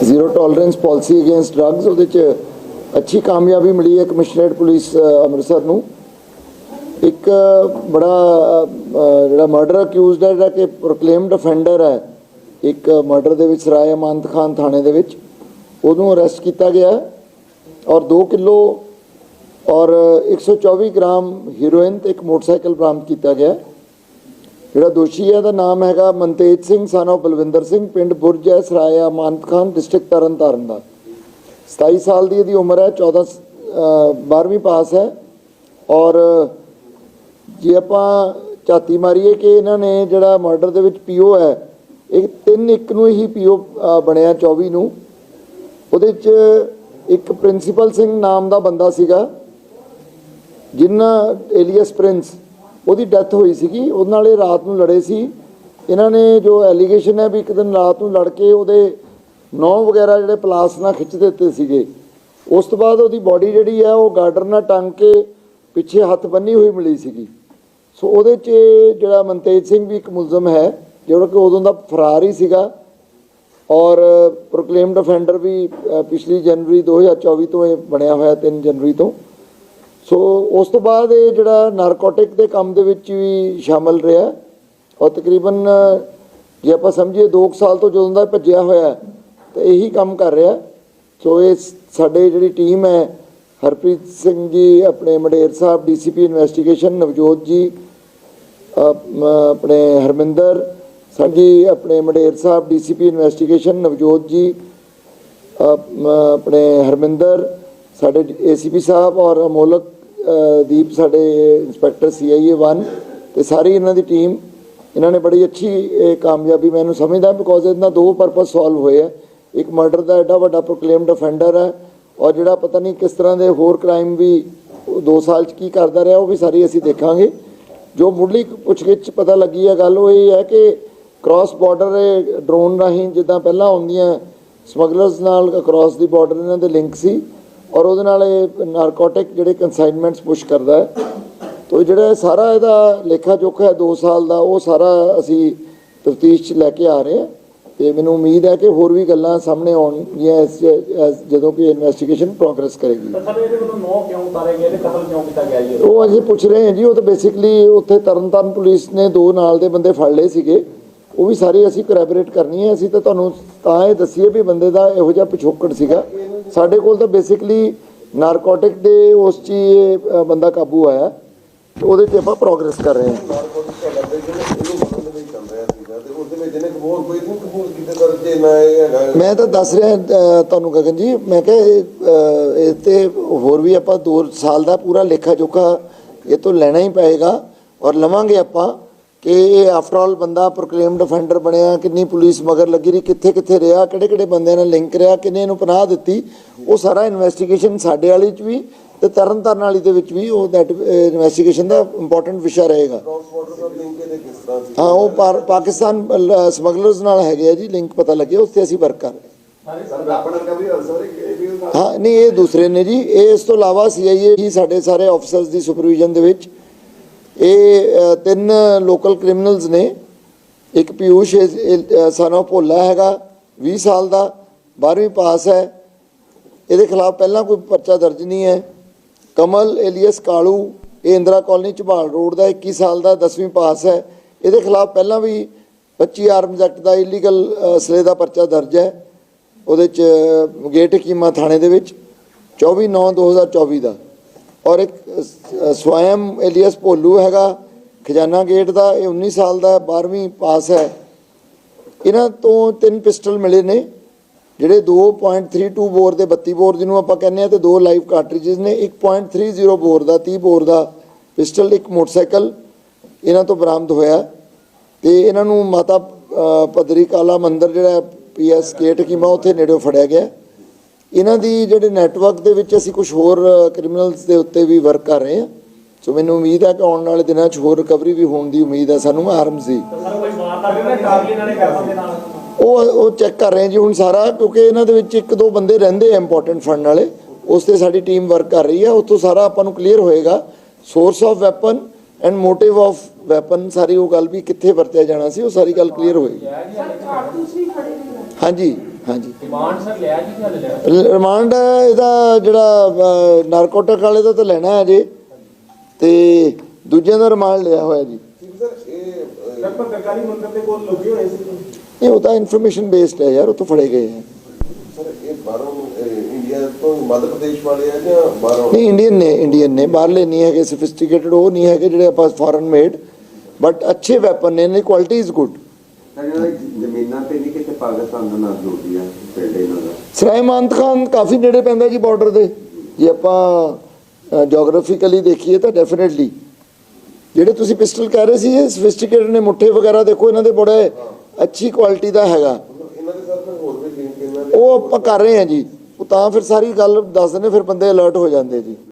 Zero tolerance policy against drugs ਉਹਦੇ ਚ ਅੱਛੀ ਕਾਮਯਾਬੀ ਮਿਲੀ ਹੈ ਕਮਿਸ਼ਨਰੇਟ ਪੁਲਿਸ ਅੰਮ੍ਰਿਤਸਰ ਨੂੰ। ਇੱਕ ਬੜਾ ਜਿਹੜਾ ਮਰਡਰ ਅਕਿਊਜ਼ਡ ਹੈ, ਜਿਹੜਾ ਕਿ ਪ੍ਰੋਕਲੇਮਡ ਅਫੈਂਡਰ ਹੈ, ਇੱਕ ਮਰਡਰ ਦੇ ਵਿੱਚ ਸਰਾਏ ਅਮਾਨਤ ਖਾਨ ਥਾਣੇ ਦੇ ਵਿੱਚ, ਉਹਨੂੰ ਅਰੈਸਟ ਕੀਤਾ ਗਿਆ ਔਰ 2 ਕਿਲੋ ਔਰ 124 ਗ੍ਰਾਮ ਹੀਰੋਇਨ ਤੇ ਇੱਕ ਮੋਟਰਸਾਈਕਲ ਬਰਾਮਦ ਕੀਤਾ ਗਿਆ ਜਿਹੜਾ ਦੋਸ਼ੀ ਹੈ ਦਾ ਨਾਮ ਹੈਗਾ ਮਨਤੇਜ ਸਿੰਘ son of ਬਲਵਿੰਦਰ ਸਿੰਘ ਪਿੰਡ ਬੁਰਜ ਹੈ ਸਰਾਇਆ ਮਾਨਤ ਖਾਨ ਡਿਸਟ੍ਰਿਕਟ ਤਰਨਤਾਰਨ ਦਾ। 27 ਸਾਲ ਦੀ ਇਹਦੀ ਉਮਰ ਹੈ 14 ਅ, 12ਵੀਂ ਪਾਸ ਹੈ। ਔਰ ਜੇ ਆਪਾਂ ਝਾਤੀ ਮਾਰੀਏ ਕਿ ਇਹਨਾਂ ਨੇ ਜਿਹੜਾ ਮਰਡਰ ਦੇ ਵਿੱਚ ਪੀਓ ਹੈ ਇਹ ਤਿੰਨ ਇੱਕ ਨੂੰ ਹੀ ਪੀਓ ਬਣਿਆ 24 ਨੂੰ। ਉਹਦੇ ਚ ਇੱਕ ਪ੍ਰਿੰਸੀਪਲ ਸਿੰਘ ਨਾਮ ਦਾ ਬੰਦਾ ਸੀਗਾ ਜਿਨ੍ਹਾਂ ਏਲੀਅਸ ਪ੍ਰਿੰਸ ਉਹਦੀ ਡੈਥ ਹੋਈ ਸੀਗੀ। ਉਹਦੇ ਨਾਲ ਇਹ ਰਾਤ ਨੂੰ ਲੜੇ ਸੀ। ਇਹਨਾਂ ਨੇ ਜੋ ਐਲੀਗੇਸ਼ਨ ਹੈ ਵੀ ਇੱਕ ਦਿਨ ਰਾਤ ਨੂੰ ਲੜ ਕੇ ਉਹਦੇ ਨੌ ਵਗੈਰਾ ਜਿਹੜੇ ਪਲਾਸ ਨਾਲ ਖਿੱਚ ਦਿੱਤੇ ਸੀਗੇ। ਉਸ ਤੋਂ ਬਾਅਦ ਉਹਦੀ ਬਾਡੀ ਜਿਹੜੀ ਹੈ ਉਹ ਗਾਰਡਰ ਨਾਲ ਟੰਗ ਕੇ ਪਿੱਛੇ ਹੱਥ ਬੰਨੀ ਹੋਈ ਮਿਲੀ ਸੀਗੀ। ਸੋ ਉਹਦੇ 'ਚ ਜਿਹੜਾ ਮਨਤੇਜ ਸਿੰਘ ਵੀ ਇੱਕ ਮੁਲਜ਼ਮ ਹੈ, ਜਿਹੜਾ ਕਿ ਉਦੋਂ ਦਾ ਫਰਾਰ ਹੀ ਸੀਗਾ। ਔਰ ਪ੍ਰੋਕਲੇਮਡ ਅਫੈਂਡਰ ਵੀ ਪਿਛਲੀ ਜਨਵਰੀ 2024 ਤੋਂ ਇਹ ਬਣਿਆ ਹੋਇਆ 3 ਜਨਵਰੀ ਤੋਂ। ਸੋ ਉਸ ਤੋਂ ਬਾਅਦ ਇਹ ਜਿਹੜਾ ਨਾਰਕੋਟਿਕ ਦੇ ਕੰਮ ਦੇ ਵਿੱਚ ਵੀ ਸ਼ਾਮਲ ਰਿਹਾ। ਔਰ ਤਕਰੀਬਨ ਜੇ ਆਪਾਂ ਸਮਝੀਏ 2 ਸਾਲ ਤੋਂ ਜਦੋਂ ਦਾ ਭੱਜਿਆ ਹੋਇਆ ਹੈ, ਤੇ ਇਹੀ ਕੰਮ ਕਰ ਰਿਹਾ। ਸੋ ਇਹ ਸਾਡੇ ਜਿਹੜੀ ਟੀਮ ਹੈ ਹਰਪ੍ਰੀਤ ਸਿੰਘ ਜੀ ਆਪਣੇ ਮਡੇਰ ਸਾਹਿਬ ਡੀਸੀਪੀ ਇਨਵੈਸਟੀਗੇਸ਼ਨ ਨਵਜੋਤ ਜੀ ਆਪਣੇ ਹਰਮਿੰਦਰ ਸਾਡੀ ਆਪਣੇ ਮਡੇਰ ਸਾਹਿਬ ਡੀਸੀਪੀ ਇਨਵੈਸਟੀਗੇਸ਼ਨ ਨਵਜੋਤ ਜੀ ਆਪਣੇ ਹਰਮਿੰਦਰ ਸਾਡੇ ਏਸੀਪੀ ਸਾਹਿਬ ਔਰ ਅਮੋਲਕ ਦੀਪ ਸਾਡੇ ਇੰਸਪੈਕਟਰ ਸੀਆਈਏ 1 ਤੇ ਸਾਰੀ ਇਹਨਾਂ ਦੀ ਟੀਮ, ਇਹਨਾਂ ਨੇ ਬੜੀ ਅੱਛੀ, ਇਹ ਕਾਮਯਾਬੀ ਮੈਨੂੰ ਸਮਝਦਾ ਬਿਕੋਜ਼ ਇਹਨਾਂ ਦੋ ਪਰਪਸ ਸੋਲਵ ਹੋਏ ਆ। ਇੱਕ ਮਰਡਰ ਦਾ ਐਡਾ ਵੱਡਾ ਪ੍ਰੋਕਲੇਮਡ ਅਫੈਂਡਰ ਹੈ ਔਰ ਜਿਹੜਾ ਪਤਾ ਨਹੀਂ ਕਿਸ ਤਰ੍ਹਾਂ ਦੇ ਹੋਰ ਕ੍ਰਾਈਮ ਵੀ 2 ਸਾਲ ਚ ਕੀ ਕਰਦਾ ਰਿਹਾ, ਉਹ ਵੀ ਸਾਰੀ ਅਸੀਂ ਦੇਖਾਂਗੇ। ਜੋ ਮੁੱਢਲੀ ਪੁੱਛਗਿੱਛ ਪਤਾ ਲੱਗੀ ਹੈ ਗੱਲ ਉਹ ਇਹ ਹੈ ਕਿ ਕ੍ਰਾਸ ਬਾਰਡਰ ਡਰੋਨ ਰਾਹੀਂ ਜਿੱਦਾਂ ਪਹਿਲਾਂ ਆਉਂਦੀਆਂ ਸਮਗਲਰਸ ਨਾਲ ਕ੍ਰਾਸ ਦੀ ਬਾਰਡਰ ਇਹਨਾਂ ਦੇ ਲਿੰਕ ਸੀ ਔਰ ਉਹਦੇ ਨਾਲ ਇਹ ਨਾਰਕੋਟਿਕ ਜਿਹੜੇ ਕਨਸਾਈਨਮੈਂਟਸ ਪੁਸ਼ ਕਰਦਾ ਹੈ। ਤੋ ਜਿਹੜਾ ਸਾਰਾ ਇਹਦਾ ਲੇਖਾ ਜੋਖਾ ਹੈ 2 ਸਾਲ ਦਾ ਉਹ ਸਾਰਾ ਅਸੀਂ ਤਫਤੀਸ਼ 'ਚ ਲੈ ਕੇ ਆ ਰਹੇ ਹਾਂ। ਤੇ ਮੈਨੂੰ ਉਮੀਦ ਹੈ ਕਿ ਹੋਰ ਵੀ ਗੱਲਾਂ ਸਾਹਮਣੇ ਆਉਣਗੀਆਂ ਇਸ- ਇਸ- ਜਦੋਂ ਕਿ ਇਨਵੈਸਟੀਗੇਸ਼ਨ ਪ੍ਰੋਗਰੈਸ ਕਰੇਗੀ। ਤਾਂ ਸਰ ਇਹਦੇ ਵੱਲੋਂ ਨੌ ਕਿਉਂ ਉਤਾਰੇ ਗਏ ਤੇ ਕਤਲ ਕਿਉਂ ਕੀਤਾ ਗਿਆ ਜੀ ਉਹ ਅਜੇ ਪੁੱਛ ਰਹੇ ਹਾਂ ਜੀ ਉਹ ਤਾਂ ਬੇਸਿਕਲੀ ਉੱਥੇ ਤਰਨਤਾਰਨ ਪੁਲਿਸ ਨੇ ਦੋ ਨਾਲ ਦੇ ਬੰਦੇ ਫੜ ਲਏ ਸੀਗੇ। ਉਹ ਵੀ ਸਾਰੇ ਅਸੀਂ ਕੋਰੈਬੋਰੇਟ ਕਰਨੀ ਹੈ। ਅਸੀਂ ਤਾਂ ਤੁਹਾਨੂੰ ਤਾਂ ਇਹ ਦੱਸੀਏ ਵੀ ਬੰਦੇ ਦਾ ਇਹੋ ਜਿਹਾ ਪਿਛੋਕੜ ਸੀਗਾ। ਸਾਡੇ ਕੋਲ ਤਾਂ ਬੇਸਿਕਲੀ ਨਾਰਕੋਟਿਕ ਦੇ ਉਸ 'ਚ ਇਹ ਬੰਦਾ ਕਾਬੂ ਆਇਆ। ਤੇ ਉਹਦੇ ਤੇ ਆਪਾਂ ਪ੍ਰੋਗਰੈਸ ਕਰ ਰਹੇ ਹਾਂ। ਮੈਂ ਤਾਂ ਦੱਸ ਰਿਹਾ ਤੁਹਾਨੂੰ ਗਗਨ ਜੀ ਮੈਂ ਕਿਹਾ ਇਹ ਤੇ ਹੋਰ ਵੀ ਆਪਾਂ 2 ਸਾਲ ਦਾ ਪੂਰਾ ਲੇਖਾ ਜੋਖਾ ਇਹ ਤੋਂ ਲੈਣਾ ਹੀ ਪਏਗਾ ਔਰ ਲਵਾਂਗੇ ਆਪਾਂ। ਕਿ ਇਹ ਆਫਟਰ ਆਲ ਬੰਦਾ ਪ੍ਰੋਕਲੇਮਡ ਅਫੈਂਡਰ ਬਣਿਆ ਕਿੰਨੀ ਪੁਲਿਸ ਮਗਰ ਲੱਗੀ ਰਹੀ ਕਿੱਥੇ ਕਿੱਥੇ ਰਿਹਾ ਕਿਹੜੇ ਕਿਹੜੇ ਬੰਦਿਆਂ ਨਾਲ ਲਿੰਕ ਰਿਹਾ ਕਿੰਨੇ ਨੂੰ ਪਨਾਹ ਦਿੱਤੀ ਉਹ ਸਾਰਾ ਇਨਵੈਸਟੀਗੇਸ਼ਨ ਸਾਡੇ ਵਾਲੀ ਚ ਵੀ ਤੇ ਤਰਨਤਾਰਨ ਵਾਲੀ ਦੇ ਵਿੱਚ ਵੀ ਉਹ ਦੈਟ ਇਨਵੈਸਟੀਗੇਸ਼ਨ ਦਾ ਇੰਪੋਰਟੈਂਟ ਵਿਸ਼ਾ ਰਹੇਗਾ ਹਾਂ ਉਹ ਪਾਕਿਸਤਾਨ ਸਮਗਲਰਸ ਨਾਲ ਹੈਗੇ ਆ ਜੀ ਲਿੰਕ ਪਤਾ ਲੱਗਿਆ ਉੱਥੇ ਅਸੀਂ ਵਰਕ ਕਰ ਰਹੇ ਹਾਂ। ਨਹੀਂ ਇਹ ਦੂਸਰੇ ਨੇ ਜੀ ਇਹ ਇਸ ਤੋਂ ਇਲਾਵਾ ਸੀਆਈਏ ਹੀ ਸਾਡੇ ਸਾਰੇ ਆਫੀਸਰਸ ਦੀ ਸੁਪਰਵਿਜ਼ਨ ਦੇ ਵਿੱਚ ਇਹ ਤਿੰਨ ਲੋਕਲ ਕ੍ਰਿਮੀਨਲਸ ਨੇ। ਇੱਕ ਪਿਊਸ਼ ਸਨ ਆਫ ਭੋਲਾ ਹੈਗਾ 20 ਸਾਲ ਦਾ 12ਵੀਂ ਪਾਸ ਹੈ। ਇਹਦੇ ਖਿਲਾਫ ਪਹਿਲਾਂ ਕੋਈ ਪਰਚਾ ਦਰਜ ਨਹੀਂ ਹੈ। ਕਮਲ ਏਲੀਅਸ ਕਾਲੂ, ਇਹ ਇੰਦਰਾ ਕਾਲਨੀ ਝਬਾਲ ਰੋਡ ਦਾ 21 ਸਾਲ ਦਾ 10ਵੀਂ ਪਾਸ ਹੈ। ਇਹਦੇ ਖਿਲਾਫ ਪਹਿਲਾਂ ਵੀ 25 ਆਰਮਜ਼ ਐਕਟ ਦਾ ਇਲੀਗਲ ਅਸਲੇ ਦਾ ਪਰਚਾ ਦਰਜ ਹੈ। ਉਹਦੇ ਚ ਗੇਟ ਕੀਮਾ ਥਾਣੇ ਦੇ ਵਿੱਚ 24 9 2024 ਦਾ। ਔਰ ਇੱਕ ਸਵੈਮ ਏਲੀਅਸ ਭੋਲੂ ਹੈਗਾ ਖਜ਼ਾਨਾ ਗੇਟ ਦਾ ਇਹ 19 ਸਾਲ ਦਾ 12ਵੀਂ ਪਾਸ ਹੈ। ਇਹਨਾਂ ਤੋਂ ਤਿੰਨ ਪਿਸਟਲ ਮਿਲੇ ਨੇ ਜਿਹੜੇ 2.32 ਬੋਰ ਦੇ 32 ਬੋਰ ਜਿਹਨੂੰ ਆਪਾਂ ਕਹਿੰਦੇ ਆ ਤੇ ਦੋ ਲਾਈਵ ਕਾਰਟ੍ਰਿਜਸ ਨੇ। 1.30 ਬੋਰ ਦਾ 30 ਬੋਰ ਦਾ ਪਿਸਟਲ ਇੱਕ ਮੋਟਰਸਾਈਕਲ ਇਹਨਾਂ ਤੋਂ ਬਰਾਮਦ ਹੋਇਆ। ਤੇ ਇਹਨਾਂ ਨੂੰ ਮਾਤਾ ਅ, ਪਦਰੀ ਕਾਲਾ ਮੰਦਿਰ ਜਿਹੜਾ ਪੀਐਸ ਗੇਟ ਕੀਮਾ ਉੱਥੇ ਨੇੜਿਓਂ ਫੜਿਆ ਗਿਆ। ਇਹਨਾਂ ਦੀ ਜਿਹੜੇ ਨੈਟਵਰਕ ਦੇ ਵਿੱਚ ਅਸੀਂ ਕੁਝ ਹੋਰ ਕ੍ਰਿਮੀਨਲਸ ਦੇ ਉੱਤੇ ਵੀ ਵਰਕ ਕਰ ਰਹੇ ਹਾਂ। ਸੋ ਮੈਨੂੰ ਉਮੀਦ ਹੈ ਕਿ ਆਉਣ ਵਾਲੇ ਦਿਨਾਂ 'ਚ ਹੋਰ ਰਿਕਵਰੀ ਵੀ ਹੋਣ ਦੀ ਉਮੀਦ ਹੈ। ਸਾਨੂੰ ਆਰਮਸ ਦੀ। ਉਹ ਉਹ ਚੈੱਕ ਕਰ ਰਹੇ ਹਾਂ ਜੀ ਹੁਣ ਸਾਰਾ ਕਿਉਂਕਿ ਇਹਨਾਂ ਦੇ ਵਿੱਚ ਇੱਕ ਦੋ ਬੰਦੇ ਰਹਿੰਦੇ ਆ ਇੰਪੋਰਟੈਂਟ ਫੰਡ ਵਾਲੇ। ਉਸ ਤੇ ਸਾਡੀ ਟੀਮ ਵਰਕ ਕਰ ਰਹੀ ਹੈ। ਉੱਥੋਂ ਸਾਰਾ ਆਪਾਂ ਨੂੰ ਕਲੀਅਰ ਹੋਏਗਾ। Source of weapon and motive of weapon ਸਾਰੀ ਉਹ ਗੱਲ ਵੀ ਕਿੱਥੇ ਵਰਤਿਆ ਜਾਣਾ ਸੀ ਉਹ ਸਾਰੀ ਗੱਲ ਕਲੀਅਰ ਹੋਏਗੀ। ਹਾਂਜੀ ਹਾਂਜੀ। ਰਿਮਾਂਡ ਸਰ ਲਿਆ ਜੀ ਕਿ ਹਲੇ ਲੈਣਾ ਰਿਮਾਂਡ ਇਹਦਾ ਜਿਹੜਾ ਨਾਰਕੋਟਿਕ ਵਾਲੇ ਦਾ ਤਾਂ ਲੈਣਾ ਹੈ ਜੀ। ਤੇ ਦੂਜਿਆਂ ਦਾ ਰਿਮਾਂਡ ਲਿਆ ਹੋਇਆ ਜੀ। ਸਰ ਇਹ ਅਹ, ਪਰ ਸਰਕਾਰੀ ਮੰਦਰ ਦੇ ਕੋਲ ਲੱਗੇ ਹੋਏ ਸੀ ਇਹ ਉਹਦਾ ਇਨਫੋਰਮੇਸ਼ਨ ਬੇਸਡ ਹੈ ਯਾਰ ਉਹ ਤੋਂ ਫੜੇ ਗਏ ਹੈ। ਸਰ ਇਹ ਬਾਹਰੋਂ ਇੰਡੀਆ ਤੋਂ ਮੱਧ ਪ੍ਰਦੇਸ਼ ਵਾਲੇ ਆ ਜਾਂ ਬਾਹਰੋਂ? ਨਹੀਂ ਇੰਡੀਅਨ ਨੇ ਇੰਡੀਅਨ ਨੇ। ਬਾਹਰਲੇ ਨਹੀਂ ਹੈਗੇ ਸਫਿਸਟੀਕੇਟਡ ਉਹ ਨਹੀਂ ਹੈਗੇ ਜਿਹੜੇ ਆਪਾਂ ਫੋਰਨ ਮੇਡ ਬਟ ਅੱਛੇ ਵੈਪਨ ਨੇ ਦੀ ਕੁਆਲਿਟੀ ਇਜ਼ ਗੁੱਡ ਤਾਂ ਇਹਨਾਂ ਦੀ ਜ਼ਮੀਨਾਂ ਤੇ ਨਹੀਂ ਕਿਤੇ ਪਾਕਿਸਤਾਨ ਦਾ ਨਾਲ ਜੋੜਦੀ ਆ ਪਿੰਡ ਇਹਨਾਂ ਦਾ। ਸਰਾਏ ਮਾਨਤ ਖਾਨ ਕਾਫੀ ਨੇੜੇ ਪੈਂਦਾ ਜੀ ਬਾਰਡਰ ਦੇ। ਜੇ ਆਪਾਂ ਜੀਓਗ੍ਰਾਫਿਕਲੀ ਦੇਖੀਏ ਤਾਂ ਡੈਫੀਨਿਟਲੀ ਜਿਹੜੇ ਤੁਸੀਂ ਪਿਸਟਲ ਕਹਿ ਰਹੇ ਸੀ ਇਹ ਸਫਿਸਟੀਕੇਟਡ ਨੇ ਮੁੱਠੇ ਵਗੈਰਾ ਦੇਖੋ ਇਹਨਾਂ ਦੇ ਬੜੇ ਅੱਛੀ ਕੁਆਲਿਟੀ ਦਾ ਹੈਗਾ। ਇਹਨਾਂ ਦੇ ਹੋਰ ਵੀ ਉਹ ਆਪਾਂ ਕਰ ਰਹੇ ਹਾਂ ਜੀ। ਉਹ ਤਾਂ ਫਿਰ ਸਾਰੀ ਗੱਲ ਦੱਸ ਦਿੰਦੇ ਫਿਰ ਬੰਦੇ ਅਲਰਟ ਹੋ ਜਾਂਦੇ ਜੀ।